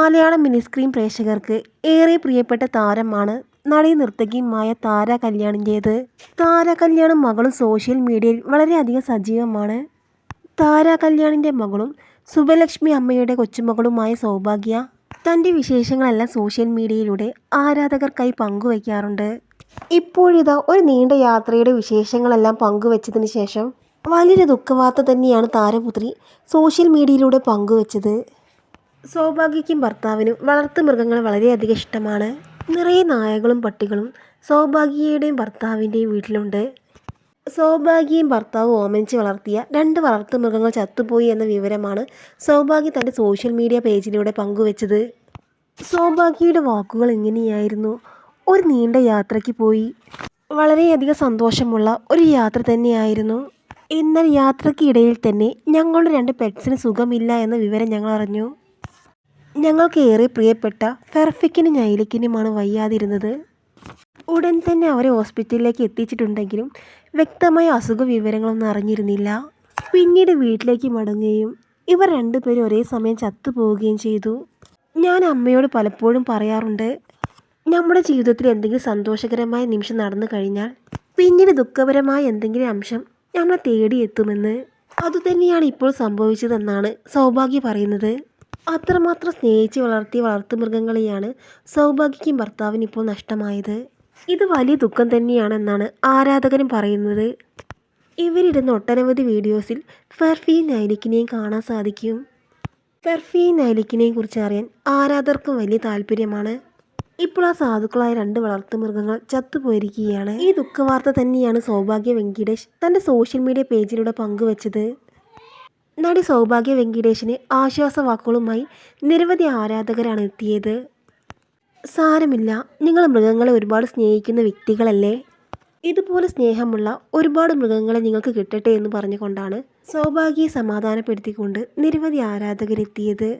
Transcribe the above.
Malayalam mini screen പ്രേക്ഷകർക്ക് ഏറെ പ്രിയപ്പെട്ട താരമാണ് നടി നർത്തകിയുമായ താര കല്യാണിന്റേത്. താര കല്യാണും മകളും സോഷ്യൽ മീഡിയയിൽ വളരെയധികം സജീവമാണ്. താര കല്യാണിന്റെ മകളും സുബലക്ഷ്മി അമ്മയുടെ കൊച്ചുമകളുമായ സൗഭാഗ്യ തന്റെ വിശേഷങ്ങളെല്ലാം സോഷ്യൽ മീഡിയയിലൂടെ ആരാധകർക്കായി പങ്കുവയ്ക്കാറുണ്ട്. ഇപ്പോഴിതാ ഒരു നീണ്ട യാത്രയുടെ വിശേഷങ്ങളെല്ലാം പങ്കുവച്ചതിന് ശേഷം വലിയൊരു ദുഃഖവാർത്ത തന്നെയാണ് താരപുത്രി സോഷ്യൽ മീഡിയയിലൂടെ പങ്കുവച്ചത്. സൗഭാഗ്യയ്ക്കും ഭർത്താവിനും വളർത്തു മൃഗങ്ങളെ വളരെയധികം ഇഷ്ടമാണ്. നിറയെ നായകളും പട്ടികളും സൗഭാഗ്യയുടെയും ഭർത്താവിന്റെയും വീട്ടിലുണ്ട്. സൗഭാഗ്യയും ഭർത്താവും ഓമനിച്ച് വളർത്തിയ രണ്ട് വളർത്തു മൃഗങ്ങൾ ചത്തുപോയി എന്ന വിവരമാണ് സൗഭാഗ്യ തന്റെ സോഷ്യൽ മീഡിയ പേജിലൂടെ പങ്കുവച്ചത്. സൗഭാഗ്യയുടെ വാക്കുകൾ ഇങ്ങനെയായിരുന്നു. ഒരു നീണ്ട യാത്രയ്ക്ക് പോയി. വളരെയധികം സന്തോഷമുള്ള ഒരു യാത്ര തന്നെയായിരുന്നു. എന്നാൽ യാത്രയ്ക്കിടയിൽ തന്നെ ഞങ്ങളുടെ രണ്ട് പെറ്റ്സിന് സുഖമില്ല എന്ന വിവരം ഞങ്ങൾ അറിഞ്ഞു. ഞങ്ങൾക്ക് ഏറെ പ്രിയപ്പെട്ട ഫെർഫിക്കിനും ഞൈലിക്കിനുമാണ് വയ്യാതിരുന്നത്. ഉടൻ തന്നെ അവരെ ഹോസ്പിറ്റലിലേക്ക് എത്തിച്ചിട്ടുണ്ടെങ്കിലും വ്യക്തമായ അസുഖ വിവരങ്ങളൊന്നും അറിഞ്ഞിരുന്നില്ല. പിന്നീട് വീട്ടിലേക്ക് മടങ്ങുകയും ഇവർ രണ്ടുപേരും ഒരേ സമയം ചത്തുപോവുകയും ചെയ്തു. ഞാൻ അമ്മയോട് പലപ്പോഴും പറയാറുണ്ട് നമ്മുടെ ജീവിതത്തിൽ എന്തെങ്കിലും സന്തോഷകരമായ നിമിഷം നടന്നു കഴിഞ്ഞാൽ പിന്നീട് ദുഃഖപരമായ എന്തെങ്കിലും അംശം നമ്മളെ തേടിയെത്തുമെന്ന്. അതുതന്നെയാണ് ഇപ്പോൾ സംഭവിച്ചതെന്നാണ് സൗഭാഗ്യ പറയുന്നത്. അത്രമാത്രം സ്നേഹിച്ച് വളർത്തിയ വളർത്തുമൃഗങ്ങളെയാണ് സൗഭാഗ്യയ്ക്കും ഭർത്താവിന് ഇപ്പോൾ നഷ്ടമായത്. ഇത് വലിയ ദുഃഖം തന്നെയാണെന്നാണ് ആരാധകരും പറയുന്നത്. ഇവരിടുന്ന ഒട്ടനവധി വീഡിയോസിൽ ഫെർഫിയും നൈലിക്കിനെയും കാണാൻ സാധിക്കും. ഫെർഫിയും നൈലിക്കിനെയും കുറിച്ച് അറിയാൻ ആരാധകർക്കും വലിയ താല്പര്യമാണ്. ഇപ്പോൾ ആ സാധുക്കളായ രണ്ട് വളർത്തു മൃഗങ്ങൾ ചത്തുപോയിരിക്കുകയാണ്. ഈ ദുഃഖവാർത്ത തന്നെയാണ് സൗഭാഗ്യ വെങ്കിടേഷ് തന്റെ സോഷ്യൽ മീഡിയ പേജിലൂടെ പങ്കുവച്ചത്. നടി സൗഭാഗ്യ വെങ്കിടേഷിന് ആശ്വാസവാക്കുകളുമായി നിരവധി ആരാധകരാണ് എത്തിയത്. സാരമില്ല. നിങ്ങൾ മൃഗങ്ങളെ ഒരുപാട് സ്നേഹിക്കുന്ന വ്യക്തികളല്ലേ? ഇതുപോലെ സ്നേഹമുള്ള ഒരുപാട് മൃഗങ്ങളെ നിങ്ങൾക്ക് കിട്ടട്ടെ എന്ന് പറഞ്ഞുകൊണ്ടാണ് സൗഭാഗ്യയെ സമാധാനപ്പെടുത്തിക്കൊണ്ട് നിരവധി ആരാധകരെത്തിയത്.